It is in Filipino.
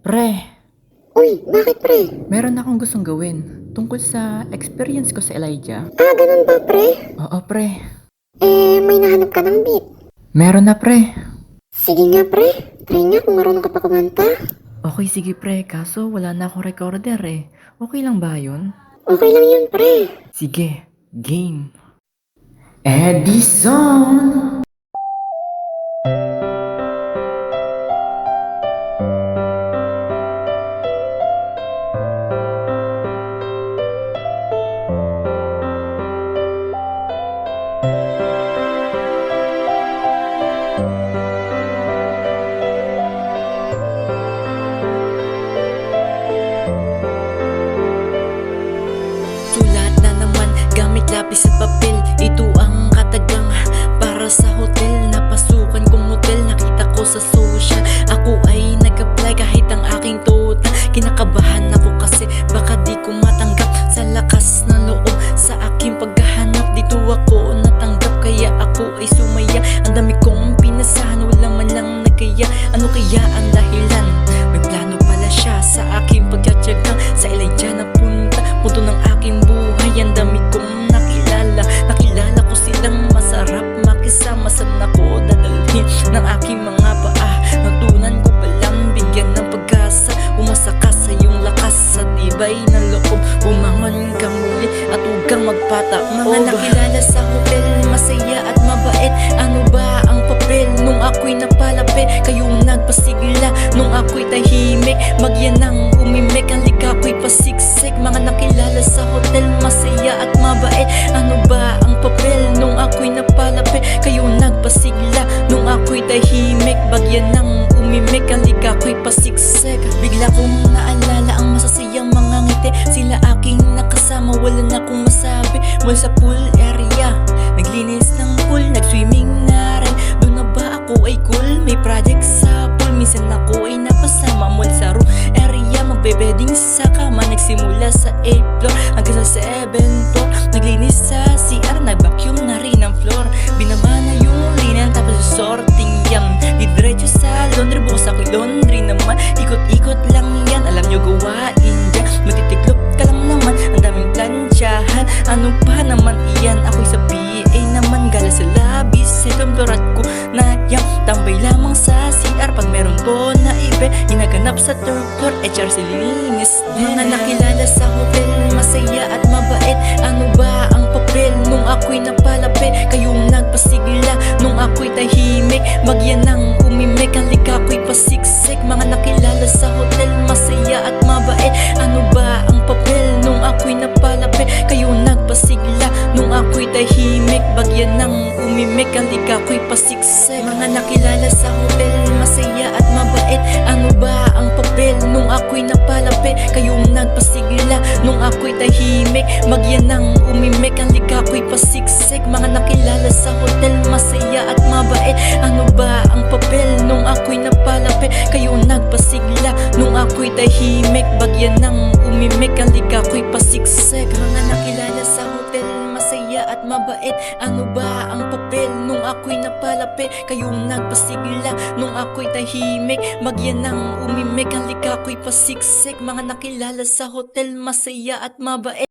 Pre, Uy, bakit pre? meron akong gustong gawin tungkol sa experience ko sa Elijah. Ah, ganun ba pre? Oo, pre. Eh, may nahanap ka ng beat. Meron na, pre. Sige nga pre, try nga kung marunong ka pa kumanta. Okay, sige, pre. Kaso wala na akong recorder eh. Okay lang ba yun? Okay lang yun pre. Sige, game. Edison! Sa hotel Napasukan kong hotel nakita ko sa social. Ako ay nag-apply kahit ang aking total Kinakabahan loob Bumangon ka muli at huwag kang magpata. Mga nakilala sa hotel Masaya at mabait. Ano ba ang papel nung ako'y napalapit? Kayong nagpasigla nung ako'y tahimik. Magyan ng umimik Ang lika ko'y pasiksik. Mga nakilala Mula sa pool area. Naglinis ng pool Nag-swimming na rin. Doon na ba ako ay cool? May project sa pool. Minsan ako ay napasama Mula sa room area. Magbe-bedding sa kama Nagsimula sa 8th floor Hanggang sa 7th floor. Naglinis sa CR Nag-vacuum na rin ang floor. Binaba na yung linen Tapos sorting yam Didiretso sa laundry Bukas ako'y laundry naman. Ikot-ikot lang yan Alam nyo gawain dyan. Magtitiklop ka lang naman Ang daming plansyahan Ano pa naman iyan Ako'y sa PA naman Gala sa labis. Second floor at ko na yang Tambay lamang sa CR Pag meron po na ibe Ginaganap sa third floor HR sililinis Mga nakilala sa hotel Masaya at mabait. Ano ba ang papel Nung ako'y napalapit tahimik Bagyan ng umimik Ang lika ko'y pasiksik. Mga nakilala sa hotel Masaya at mabait. Ano ba ang papel Nung ako'y napalapit? Kayong nagpasigla Nung ako'y tahimik. Magyan ng umimik Ang lika ko'y pasiksik. Mga nakilala sa hotel Masaya at mabait. Ano ba ang papel Nung ako'y napalapit? Kayong nagpasigla Nung ako'y tahimik. Bagyan ng umimik Ang lika ko'y pasiksik. Mga nakilala sa hotel mabait Ano ba ang papel Nung ako'y napalapit? Kayong nagpasigla Nung ako'y tahimik. Magyan ng umimik Ang lika ko'y pasiksik. Mga nakilala sa hotel Masaya at mabait